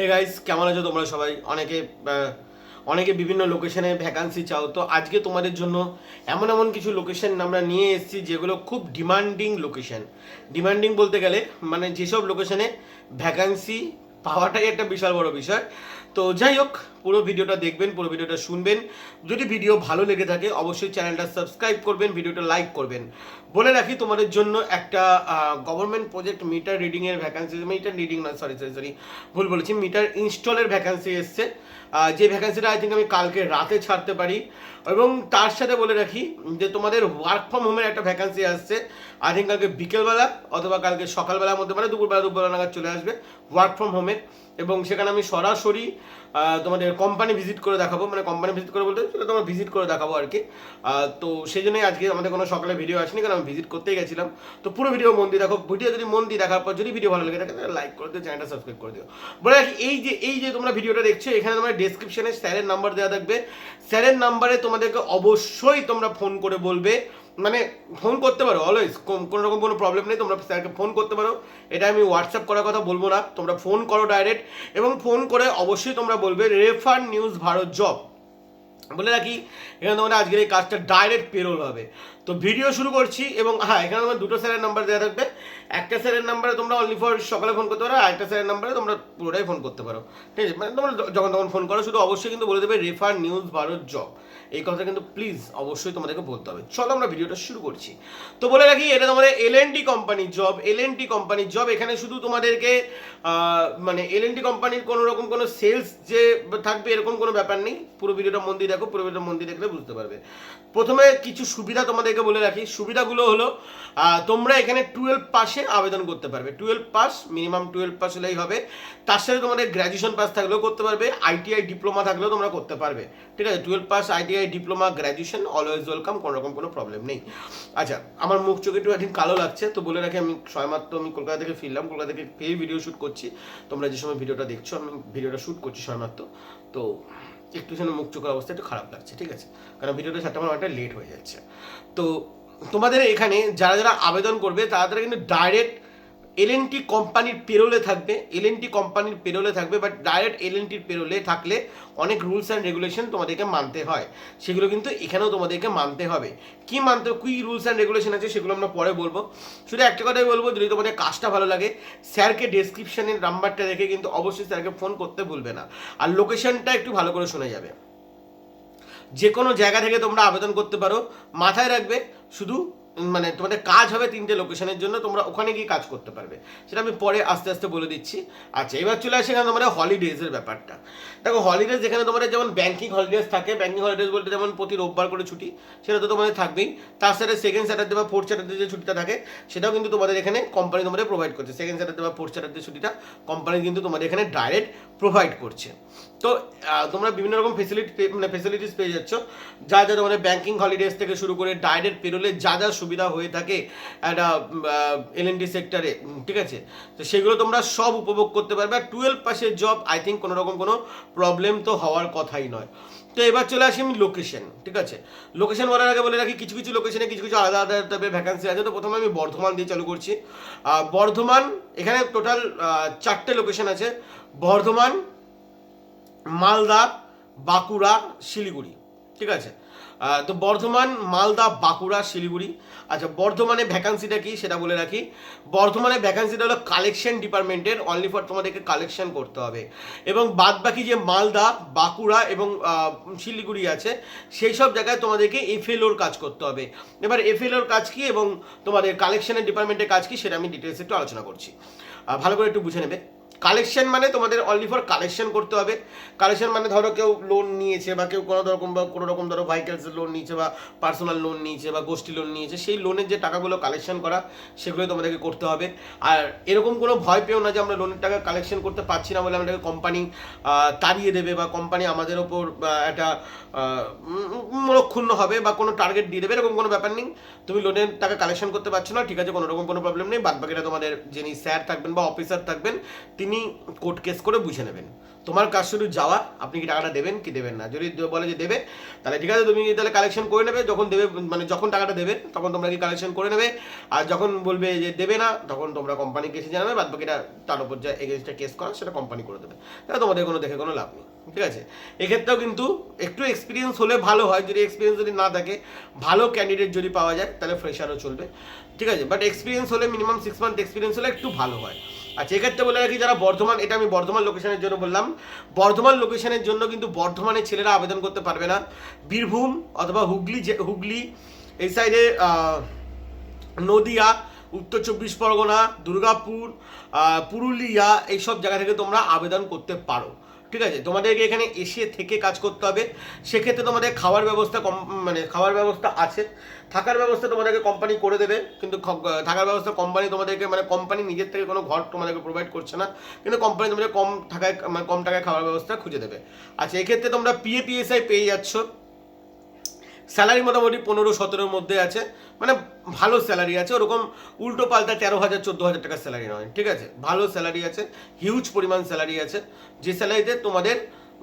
Hey guys কেমন আছো তোমরা সবাই? অনেকে অনেকে বিভিন্ন লোকেশনে ভ্যাকান্সি চাও। তো আজকে তোমাদের জন্য এমন এমন কিছু লোকেশন আমরা নিয়ে এসেছি যেগুলো খুব ডিমান্ডিং লোকেশন ডিমান্ডিং বলতে গেলে মানে যেসব লোকেশনে ভ্যাকান্সি পাওয়াটাই একটা বিশাল বড় বিষয়। তো যাই হোক, পুরো ভিডিওটা দেখবেন, পুরো ভিডিওটা শুনবেন। যদি ভিডিও ভালো লেগে থাকে, অবশ্যই চ্যানেলটা সাবস্ক্রাইব করবেন, ভিডিওটা লাইক করবেন। বলে রাখি তোমাদের জন্য একটা গভর্নমেন্ট প্রজেক্ট মিটার রিডিংয়ের ভ্যাকান্সি মিটার রিডিং না সরি সরি সরি ভুল বলেছি মিটার ইনস্টলের ভ্যাকান্সি এসছে। যে ভ্যাকান্সিটা আই থিঙ্ক আমি কালকে রাতে ছাড়তে পারি। এবং তার সাথে বলে রাখি যে তোমাদের ওয়ার্ক ফ্রম হোমের একটা ভ্যাকান্সি আসছে। আই থিঙ্ক কালকে বিকেলবেলা অথবা কালকে সকালবেলার মধ্যে মানে দুপুরবেলা দুপুরবেলা নাগাদ চলে আসবে ওয়ার্ক ফ্রম হোমের এবং সেখানে আমি সরাসরি তোমাদের কোম্পানি ভিজিট করে দেখাবো। মানে কোম্পানি ভিজিট করে বলতে সেটা তোমার ভিজিট করে দেখাবো আর কি। তো সেই জন্যই আজকে আমাদের কোনো সকালে ভিডিও আসেনি, কারণ আমি ভিজিট করতেই গেছিলাম। তো পুরো ভিডিও মন দিয়ে দেখো ভিডিও যদি মন দিয়ে দেখার পর যদি ভিডিও ভালো লাগে থাকে তাহলে লাইক করে দিও চ্যানেলটা সাবস্ক্রাইব করে দিও। বলে এই যে এই যে তোমরা ভিডিওটা দেখছ, এখানে তোমার ডেসক্রিপশনে স্যারের নাম্বার দেওয়া থাকবে। স্যারের নাম্বারে তোমাদেরকে অবশ্যই তোমরা ফোন করে বলবে মানে ফোন করতে পারো অলওয়েজ কোনো রকম কোনো প্রবলেম নেই, তোমরা স্যারকে ফোন করতে পারো। এটা আমি হোয়াটসঅ্যাপ করার কথা বলব না, তোমরা ফোন করো ডাইরেক্ট এবং ফোন করে অবশ্যই তোমরা বলবে রেফার নিউজ ভারত জব বলে রাখি, এখানে তোমাদের আজকের এই কাজটা ডাইরেক্ট পেরোল হবে। তো ভিডিও শুরু করছি এবং হ্যাঁ এখানে তোমার দুটো স্যারের নাম্বার দেওয়া থাকবে। একটা স্যারের নাম্বারে তোমরা অনলি ফর সকালে ফোন করতে পারো, আর একটা স্যারের নাম্বারে তোমরা পুরোটাই ফোন করতে পারো। ঠিক আছে? মানে তোমরা যখন তখন ফোন করো, শুধু অবশ্যই কিন্তু বলে দেবে রেফার নিউজ ভারত জব এই কথা কিন্তু প্লিজ অবশ্যই তোমাদেরকে বলতে হবে। চলো আমরা ভিডিওটা শুরু করছি। তো বলে রাখি, এটা তোমাদের এল এন টি কোম্পানির জব এল এন টি কোম্পানির জব এখানে শুধু তোমাদেরকে মানে এল এন টি কোম্পানির কোনো রকম কোনো সেলস যে থাকবে এরকম কোনো ব্যাপার নেই। পুরো ভিডিওটা মন দিয়ে দেখো, পুরো ভিডিওটা মন দিয়ে দেখলে বুঝতে পারবে। প্রথমে কিছু সুবিধা তোমাদেরকে বলে রাখি। সুবিধাগুলো হলো তোমরা এখানে টুয়েলভ পাসে আবেদন করতে পারবে। Twelve pass minimum twelve pass হলেই হবে। তার সাথে তোমাদের গ্র্যাজুয়েশন পাস থাকলেও করতে পারবে। আইটিআই ডিপ্লোমা থাকলেও তোমরা করতে পারবে। ঠিক আছে? Twelve pass ITI diploma graduation always welcome কোনো রকম কোনো প্রবলেম নেই। আচ্ছা আমার মুখ চোখে একটু একদিন কালো লাগছে, তো বলে রাখি, আমি সময়মাত্র আমি কলকাতা থেকে ফিরলাম, কলকাতা থেকে পেয়ে ভিডিও শ্যুট করছি। তোমরা যে সময় ভিডিওটা দেখছ, আমি ভিডিওটা শ্যুট করছি সময়মাত্র তো একটু যেন মুখ চোখের অবস্থা একটু খারাপ লাগছে, ঠিক আছে? কারণ ভিডিওটা সাতটা আমার অনেকটা লেট হয়ে যাচ্ছে। তো তোমাদের এখানে যারা যারা আবেদন করবে, তারা তারা কিন্তু ডাইরেক্ট এলএনটি কোম্পানির পেরোলে থাকবে। এলএনটি কোম্পানির পেরোলে থাকবে বাট ডাইরেক্ট এলএনটির পেরোলে থাকলে অনেক রুলস অ্যান্ড রেগুলেশন তোমাদেরকে মানতে হয়। সেগুলো কিন্তু এখানেও তোমাদেরকে মানতে হবে। কি মানতে কি রুলস অ্যান্ড রেগুলেশন আছে সেগুলো আমরা পরে বলব। শুধু একটা কথাই বলব, যদি তোমাদের কাজটা ভালো লাগে, স্যারকে ডেসক্রিপশনের নাম্বারটা দেখে কিন্তু অবশ্যই স্যারকে ফোন করতে ভুলবে না। আর লোকেশনটা একটু ভালো করে শোনা যাবে। যে কোনো জায়গা থেকে তোমরা আবেদন করতে পারো। মাথায় রাখবে, শুধু মানে তোমাদের কাজ হবে তিনটে লোকেশনের জন্য, তোমরা ওখানে গিয়ে কাজ করতে পারবে। সেটা আমি পরে আস্তে আস্তে বলে দিচ্ছি। আচ্ছা এবার চলে আসে এখানে তোমাদের হলিডেজের ব্যাপারটা। দেখো হলিডেজ যেখানে তোমাদের যেমন ব্যাংকিং হলিডেজ থাকে ব্যাংকিং হলিডেজ বলতে যেমন প্রতি রোববার করে ছুটি, সেটা তো তোমাদের থাকবেই। তার সাথে সেকেন্ড স্যাটারডে বা ফোর্থ স্যাটারডে যে ছুটিটা থাকে, সেটাও কিন্তু তোমাদের এখানে কোম্পানি তোমাদের প্রোভাইড করছে। সেকেন্ড স্যাটারডে বা ফোর্থ স্যাটারডে ছুটিটা কোম্পানি কিন্তু তোমাদের এখানে ডাইরেক্ট প্রোভাইড করছে। তো তোমরা বিভিন্ন রকম ফেসিলিটি মানে ফেসিলিটিস পেয়ে যাচ্ছ। যা যা তোমাদের ব্যাংকিং হলিডেজ থেকে শুরু করে ডাইরেক্ট পেরোলে যা যা সুবিধা হয়ে থাকে একটা এলএনডি সেক্টরে ঠিক আছে? তো সেগুলো তোমরা সব উপভোগ করতে পারবে। আর টুয়েলভ পাসের জব আই থিঙ্ক কোনো রকম কোনো প্রবলেম তো হওয়ার কথাই নয়। তো এবার চলে আসি আমি লোকেশন ঠিক আছে? লোকেশন বলার আগে বলে রাখি, কিছু কিছু লোকেশনে কিছু কিছু আলাদা আলাদা টাইপের ভ্যাকান্সি আছে। তো প্রথমে আমি বর্ধমান দিয়ে চালু করছি। বর্ধমান, এখানে টোটাল চারটে লোকেশন আছে। বর্ধমান মালদা, বাঁকুড়া, শিলিগুড়ি। ঠিক আছে? তো বর্ধমান, মালদা, বাঁকুড়া, শিলিগুড়ি। আচ্ছা বর্ধমানে ভ্যাকান্সিটা কি সেটা বলে রাখি। বর্ধমানে ভ্যাকান্সিটা হলো কালেকশন ডিপার্টমেন্টের অনলি ফর তোমাদেরকে কালেকশন করতে হবে। এবং বাদ বাকি যে মালদা, বাঁকুড়া এবং শিলিগুড়ি আছে, সেই সব জায়গায় তোমাদেরকে এফএলওর কাজ করতে হবে। এবার এফএলওর কাজ কি এবং তোমাদের কালেকশনের ডিপার্টমেন্টের কাজ কি সেটা আমি ডিটেলস একটু আলোচনা করছি। ভালো করে একটু বুঝে নেবে। কালেকশন মানে তোমাদের অনলি ফর কালেকশন করতে হবে। কালেকশন মানে ধরো কেউ লোন নিয়েছে বা কেউ কোনো রকম বা কোনো রকম ধরো ভেহিকেলস লোন নিয়েছে বা পার্সোনাল লোন নিয়েছে বা গোষ্ঠী লোন নিয়েছে, সেই লোনের যে টাকাগুলো কালেকশন করা, সেগুলো তোমাদেরকে করতে হবে। আর এরকম কোনো ভয় পেও না যে আমরা লোনের টাকা কালেকশন করতে পারছি না বলে আমাদেরকে কোম্পানি তাড়িয়ে দেবে বা কোম্পানি আমাদের ওপর একটা মনক্ষুণ্ণ হবে বা কোনো টার্গেট দিয়ে দেবে, এরকম কোনো ব্যাপার নেই। তুমি লোনের টাকা কালেকশন করতে পারছ না, ঠিক আছে, কোনো রকম কোনো প্রবলেম নেই। বাদ বাকিটা তোমাদের যিনি স্যার থাকবেন বা অফিসার থাকবেন, তিনি তিনি কোর্ট কেস করে বুঝে নেবেন। তোমার কাজ শুধু যাওয়া, আপনি কি টাকাটা দেবেন কি দেবেন না? যদি বলে যে দেবে, তাহলে ঠিক আছে, তুমি তাহলে কালেকশন করে নেবে? যখন দেবে মানে যখন টাকাটা দেবে, তখন তোমরা কি কালেকশন করে নেবে? আর যখন বলবে যে দেবে না, তখন তোমরা কোম্পানিকে কেসে জানাবে, বাদ বাকিটা তার উপর যা এগেনস্টে কেস করা, সেটা কোম্পানি করে দেবে। তাহলে তোমাদের কোনো দেখে কোনো লাভ নেই, ঠিক আছে? এক্ষেত্রেও কিন্তু একটু এক্সপিরিয়েন্স হলে ভালো হয়, যদি এক্সপিরিয়েন্স যদি না থাকে, ভালো ক্যান্ডিডেট যদি পাওয়া যায়, তাহলে ফ্রেশারও চলবে, ঠিক আছে? বাট এক্সপিরিয়েন্স হলে মিনিমাম সিক্স মান্থ এক্সপিরিয়েন্স হলে একটু ভালো হয়। আচ্ছা এক্ষেত্রে বলে রাখি যারা বর্ধমান, এটা আমি বর্ধমান লোকেশনের জন্য বললাম। বর্ধমান লোকেশনের জন্য কিন্তু বর্ধমানের ছেলেরা আবেদন করতে পারবে না। বীরভূম অথবা হুগলি যে, হুগলি, এই সাইডে নদিয়া, উত্তর চব্বিশ পরগনা, দুর্গাপুর পুরুলিয়া, এইসব জায়গা থেকে তোমরা আবেদন করতে পারো। ঠিক আছে? তোমাদেরকে এখানে এসে থেকে কাজ করতে হবে। সেক্ষেত্রে তোমাদের খাওয়ার ব্যবস্থা কম মানে খাওয়ার ব্যবস্থা আছে। থাকার ব্যবস্থা তোমাদেরকে কোম্পানি করে দেবে। কিন্তু থাকার ব্যবস্থা কোম্পানি তোমাদেরকে মানে কোম্পানি নিজের থেকে কোনো ঘর তোমাদেরকে প্রোভাইড করছে না। কিন্তু কোম্পানি তোমাদের কম থাকায় মানে কম টাকায় খাওয়ার ব্যবস্থা খুঁজে দেবে। আচ্ছা এক্ষেত্রে তোমরা পিএপিএসআই পেয়ে যাচ্ছ। স্যালারি মোটামুটি পনেরো সতেরোর মধ্যে আছে। মানে ভালো স্যালারি আছে, ওরকম উল্টো পাল্টা তেরো হাজার, চোদ্দ হাজার টাকার স্যালারি নয়, ঠিক আছে? ভালো স্যালারি আছে হিউজ পরিমাণ স্যালারি আছে, যে স্যালারিতে তোমাদের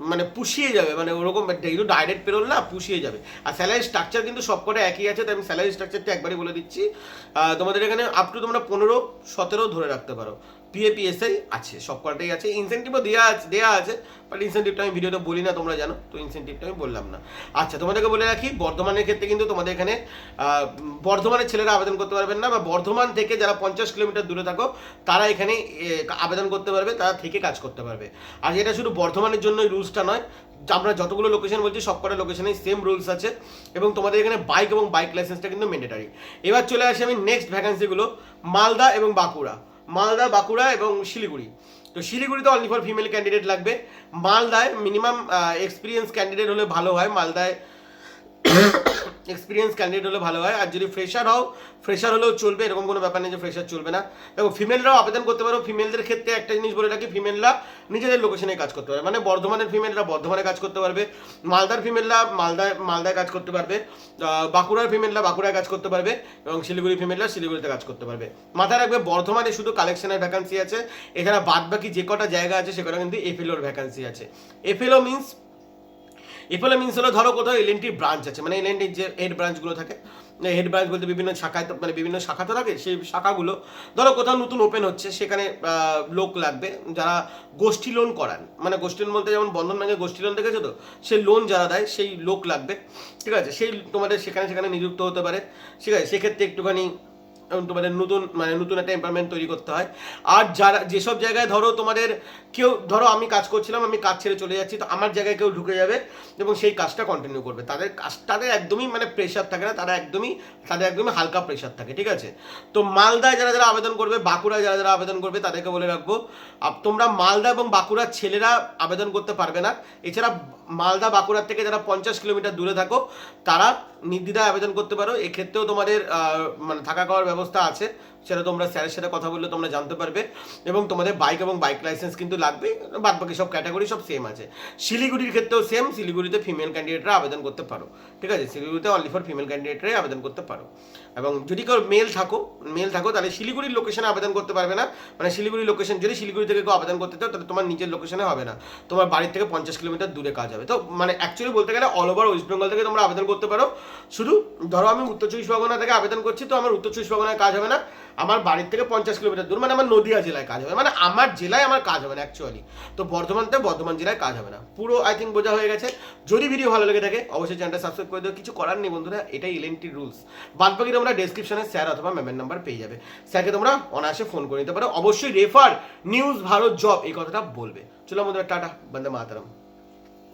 মানে পুষিয়ে যাবে মানে ওরকম কিন্তু ডাইরেক্ট পেরোল না, পুষিয়ে যাবে। আর স্যালারি স্ট্রাকচার কিন্তু সবকটা একই আছে, তাই আমি স্যালারি স্ট্রাকচারটা একবারই বলে দিচ্ছি। তোমাদের এখানে আপ টু তোমরা পনেরো, সতেরো ধরে রাখতে পারো। পিএপিএসআই আছে, সব কটাই আছে। ইনসেন্টিভও দেওয়া আছে দেওয়া আছে বাট ইনসেন্টিভটা আমি ভিডিওতে বলি না, তোমরা জানো, তো ইনসেন্টিভটা আমি বললাম না। আচ্ছা তোমাদেরকে বলে রাখি, বর্ধমানের ক্ষেত্রে কিন্তু তোমাদের এখানে বর্ধমানের ছেলেরা আবেদন করতে পারবেন না, বা বর্ধমান থেকে যারা পঞ্চাশ কিলোমিটার দূরে থাকো, তারা এখানে আবেদন করতে পারবে, তারা থেকে কাজ করতে পারবে। আর এটা শুধু বর্ধমানের জন্য রুলসটা নয়, আমরা যতগুলো লোকেশন বলছি সবকটা লোকেশনে সেম রুলস আছে, এবং তোমাদের এখানে বাইক এবং বাইক লাইসেন্সটা কিন্তু ম্যান্ডেটারি এবার চলে আসি আমি নেক্সট ভ্যাকান্সিগুলো মালদা এবং বাঁকুড়া। মালদা, বাঁকুড়া এবং শিলিগুড়ি। তো শিলিগুড়িতে অনলি ফর ফিমেল ক্যান্ডিডেট লাগবে। মালদায় মিনিমাম এক্সপিরিয়েন্স ক্যান্ডিডেট হলে ভালো হয়। মালদায় এক্সপিরিয়েন্স ক্যান্ডিডেট হলে ভালো হয়। আর যদি ফ্রেশার হও ফ্রেশার হলেও চলবে, এরকম কোনো ব্যাপার নেই যে ফ্রেশার চলবে না। দেখো ফিমেলরাও আবেদন করতে পারো। ফিমেলদের ক্ষেত্রে একটা জিনিস বলে রাখি ফিমেলরা নিজেদের লোকেশনে কাজ করতে পারবে। মানে বর্ধমানের ফিমেলরা বর্ধমানে কাজ করতে পারবে। মালদার ফিমেলরা মালদায় মালদায় কাজ করতে পারবে। বাঁকুড়ার ফিমেলরা বাঁকুড়ায় কাজ করতে পারবে এবং শিলিগুড়ি ফিমেলরা শিলিগুড়িতে কাজ করতে পারবে। মাথায় রাখবে, বর্ধমানে শুধু কালেকশনের ভ্যাকান্সি আছে। এছাড়া বাদ বাকি যে কটা জায়গা আছে সেখানে কিন্তু এফএলওর ভ্যাকান্সি আছে। এফএলও মিন্স এফএলও মিন্স হলো ধরো কোথাও এলএনটি ব্রাঞ্চ আছে মানে এল এলএনটির যে হেড ব্রাঞ্চগুলো থাকে হেড ব্রাঞ্চ বলতে বিভিন্ন শাখায় মানে বিভিন্ন শাখা তো থাকে, সেই শাখাগুলো, ধরো কোথাও নতুন ওপেন হচ্ছে, সেখানে লোক লাগবে, যারা গোষ্ঠী লোন করান মানে গোষ্ঠী লোন বলতে যেমন বন্ধন ব্যাংকে গোষ্ঠী লোন দেখেছ তো? সেই লোন যারা দেয়, সেই লোক লাগবে, ঠিক আছে? সেই তোমাদের সেখানে সেখানে নিযুক্ত হতে পারে, ঠিক আছে? সেক্ষেত্রে একটুখানি এবং তোমাদের নতুন মানে নতুন একটা এমপ্লয়মেন্ট তৈরি করতে হয়। আর যারা, যেসব জায়গায় ধরো তোমাদের কেউ, ধরো আমি কাজ করছিলাম, আমি কাজ ছেড়ে চলে যাচ্ছি, তো আমার জায়গায় কেউ ঢুকে যাবে এবং সেই কাজটা কন্টিনিউ করবে। তাদের কাজ, তাদের একদমই মানে প্রেশার থাকে না, তারা একদমই, তাদের একদমই হালকা প্রেশার থাকে, ঠিক আছে? তো মালদায় যারা যারা আবেদন করবে, বাঁকুড়ায় যারা যারা আবেদন করবে, তাদেরকে বলে রাখব তোমরা মালদা এবং বাঁকুড়ার ছেলেরা আবেদন করতে পারবে না। এছাড়া মালদা বাঁকুড়ার থেকে যারা পঞ্চাশ কিলোমিটার দূরে থাকো, তারা নির্দ্বিধায় আবেদন করতে পারো। এক্ষেত্রেও তোমাদের মানে থাকা খাওয়ার ব্যবস্থা আছে। সেটা তোমরা স্যারের সাথে কথা বললে তোমরা জানতে পারবে। এবং তোমাদের বাইক এবং বাইক লাইসেন্স কিন্তু লাগবে বাদ বাকি সব ক্যাটাগরি সব সেম আছে। শিলিগুড়ির ক্ষেত্রেও সেম শিলিগুড়িতে ফিমেল ক্যান্ডিডেটরা আবেদন করতে পারো। ঠিক আছে? শিলিগুড়িতে অনলি ফর ফিমেল ক্যান্ডিডেটরাই আবেদন করতে পারো। এবং যদি কেউ মেল থাকো মেল থাকো, তাহলে শিলিগুড়ির লোকেশনে আবেদন করতে পারবে না। মানে শিলিগুড়ি লোকেশন যদি শিলিগুড়ি থেকে কেউ আবেদন করতে চাও, তাহলে তোমার নিজের লোকেশনে হবে না। তোমার বাড়ির থেকে পঞ্চাশ কিলোমিটার দূরে কাজ হবে। তো মানে অ্যাকচুয়ালি বলতে গেলে অল ওভার ওয়েস্ট বেঙ্গল থেকে তোমরা আবেদন করতে পারো। শুধু, ধরো আমি উত্তর চব্বিশ পরগনা থেকে আবেদন করছি, তো আমার উত্তর চব্বিশ পরগনায় কাজ হবে না। আমার বাড়ির থেকে পঞ্চাশ কিলোমিটার দূর মানে আমার নদীয়া জেলায় কাজ হবে। মানে আমার জেলায় আমার কাজ হবে না অ্যাকচুয়ালি তো বর্ধমান থেকে বর্ধমান জেলায় কাজ হবে না। পুরো আই থিঙ্ক বোঝা হয়ে গেছে। যদি ভিডিও ভালো লেগে থাকে, অবশ্যই চ্যানেলটা সাবস্ক্রাইব করে দিও। কিছু করার নেই, বন্ধুরা, এটাই এলএনটি রুলস বাদ বাকি তোমরা ডেসক্রিপশনে স্যার অথবা ম্যামের নাম্বার পেয়ে যাবে। স্যারকে তোমরা অনায়াসে ফোন করে নিতে পারো। অবশ্যই রেফার নিউজ ভারত জব এই কথাটা বলবে। চলো বন্ধুরা, টাটা, বন্দে মাতারাম।